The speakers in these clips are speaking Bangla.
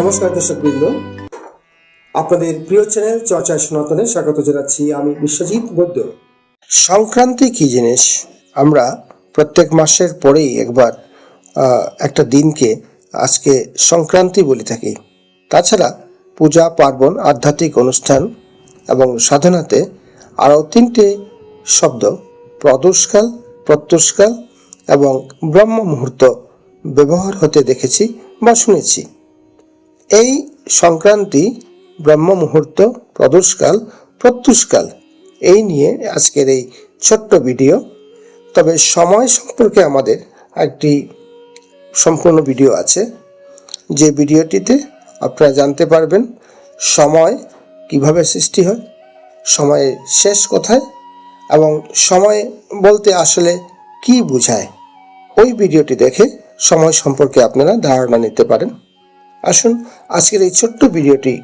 নমস্কার দর্শক বৃন্দ। আপনাদের প্রিয় চ্যানেল চর্চা সনাতনে স্বাগত জানাচ্ছি আমি বিশ্বজিৎ বৈদ্য। সংক্রান্তি কি জিনিস? আমরা প্রত্যেক মাসের পরেই একবার একটা দিনকে আজকে সংক্রান্তি বলে থাকি। তাছাড়া পূজা, পার্বণ, আধ্যাত্মিক অনুষ্ঠান এবং সাধনাতে আরও তিনটে শব্দ, প্রদোষকাল, প্রত্যুষকাল এবং ব্রহ্ম মুহূর্ত ব্যবহার হতে দেখেছি বা শুনেছি। এই সংক্রান্তি ব্রহ্ম মুহূর্ত প্রদোষকাল, প্রত্যুষকাল, এই নিয়ে আজকের এই ছোট্ট ভিডিও। তবে সময় সম্পর্কে আমাদের একটি সম্পূর্ণ ভিডিও আছে। যে ভিডিওটিতে আপনারা জানতে পারবেন সময় কীভাবে সৃষ্টি হয়, সময়ের শেষ কোথায় এবং সময় বলতে আসলে কি বোঝায়, ওই ভিডিওটি দেখে সময় সম্পর্কে আপনারা ধারণা নিতে পারেন। আসুন আজকের এই ছোট্ট ভিডিওটি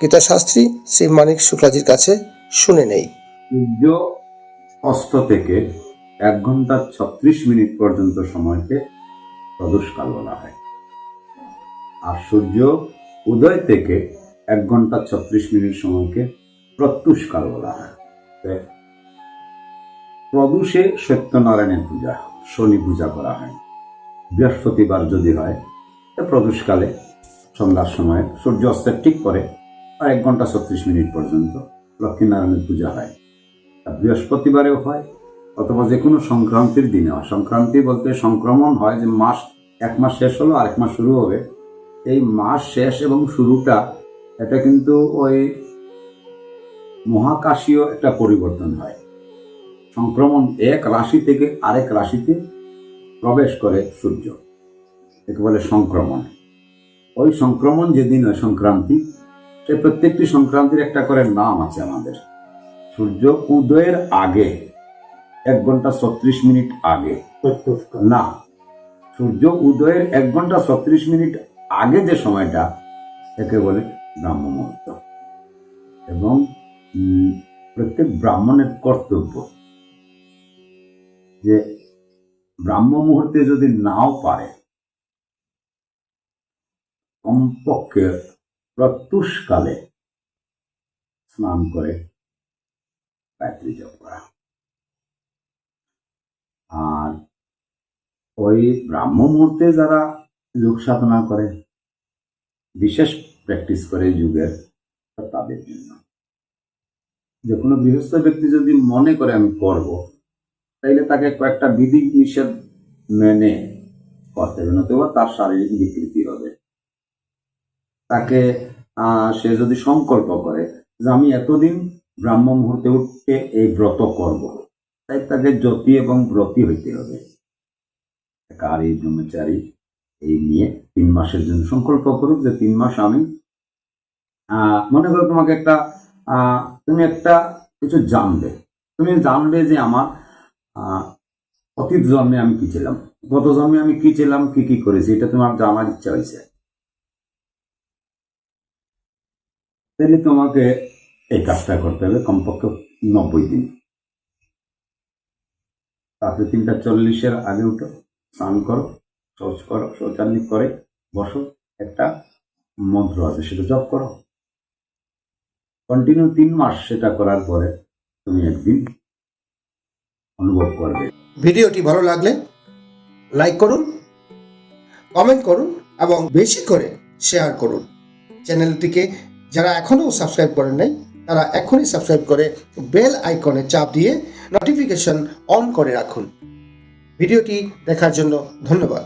গীতাশাস্ত্রী শ্রী মানিক শুক্লাজির কাছে শুনে নেই। সূর্য অস্ত থেকে এক ঘণ্টা ছত্রিশ মিনিট পর্যন্ত সময়কে প্রদোষকাল বলা হয়। আর সূর্য উদয় থেকে এক ঘণ্টা ছত্রিশ মিনিট সময়কে প্রত্যুষকাল বলা হয়। প্রদূষে সত্যনারায়ণের পূজা, শনি পূজা করা হয়। বৃহস্পতিবার যদি হয় প্রদোষকালে সন্ধ্যার সময় সূর্য অস্তের ঠিক পরে এক ঘণ্টা ছত্রিশ মিনিট পর্যন্ত লক্ষ্মীনারায়ণের পূজা হয়। আর বৃহস্পতিবারেও হয় অথবা যে কোনো সংক্রান্তির দিনে হয়। সংক্রান্তি বলতে সংক্রমণ হয় যে মাস এক মাস শেষ হলো, আরেক মাস শুরু হবে। এই মাস শেষ এবং শুরুটা এটা কিন্তু ওই মহাকাশীয় একটা পরিবর্তন হয়। সংক্রমণ এক রাশি থেকে আরেক রাশিতে প্রবেশ করে সূর্য। একে বলে সংক্রমণ। ওই সংক্রমণ যেদিন হয় সংক্রান্তি সে প্রত্যেকটি সংক্রান্তির একটা করে নাম আছে আমাদের। সূর্য উদয়ের আগে, এক ঘণ্টা ছত্রিশ মিনিট আগে। না, সূর্য উদয়ের এক ঘণ্টা ছত্রিশ মিনিট আগে যে সময়টা, একে বলে ব্রাহ্ম মুহূর্ত। এবং প্রত্যেক ব্রাহ্মণের কর্তব্য যে ব্রাহ্ম মুহূর্তে যদি নাও পারে কমপক্ষে প্রত্যুষকালে স্নান করে গায়ত্রী জপ করা। আর ওই ব্রাহ্ম মুহূর্তে যারা যোগ সাধনা করে, বিশেষ প্র্যাকটিস করে যুগের তাদের জন্য। যে কোনো গৃহস্থ ব্যক্তি যদি মনে করে আমি করব, তাইলে তাকে কয়েকটা বিধি নিষেধ মেনে করতে হবে, নতুবা তার শারীরিক বিকৃতি হবে। তাকে সে যদি সংকল্প করে যে আমি এতদিন ব্রাহ্ম মুহূর্তে উঠে এই ব্রত করব, তাই তাকে জ্যোতি এবং ব্রতী হইতে হবে। কারি ব্রহ্মচারী এই নিয়ে তিন মাসের জন্য সংকল্প করুক যে তিন মাস আমি মনে করো তোমাকে একটা তুমি একটা কিছু জানবে। তুমি জানবে যে আমার অতীত জন্মে আমি কি ছিলাম, গত জন্মে আমি কি ছিলাম, কি কি করেছি, এটা তোমার জানার ইচ্ছা হয়েছে। তাহলে তোমাকে এই কাজটা করতে হবে কমপক্ষে নব্বই দিন। রাত্রে তিনটা চল্লিশের আগে উঠো, স্নান করো, শৌচ করো, শৌচালয় করে বসো, একটা মন্ত্র আছে, সেটা জপ করো। কন্টিনিউ তিন মাস সেটা করার পরে তুমি একদিন অনুভব করবে। ভিডিওটি ভালো লাগলে লাইক করুন, কমেন্ট করুন এবং বেশি করে শেয়ার করুন। চ্যানেলটিকে যারা এখনও সাবস্ক্রাইব করেন নাই, তারা এখনই সাবস্ক্রাইব করে বেল আইকনে চাপ দিয়ে নোটিফিকেশন অন করে রাখুন। ভিডিওটি দেখার জন্য ধন্যবাদ।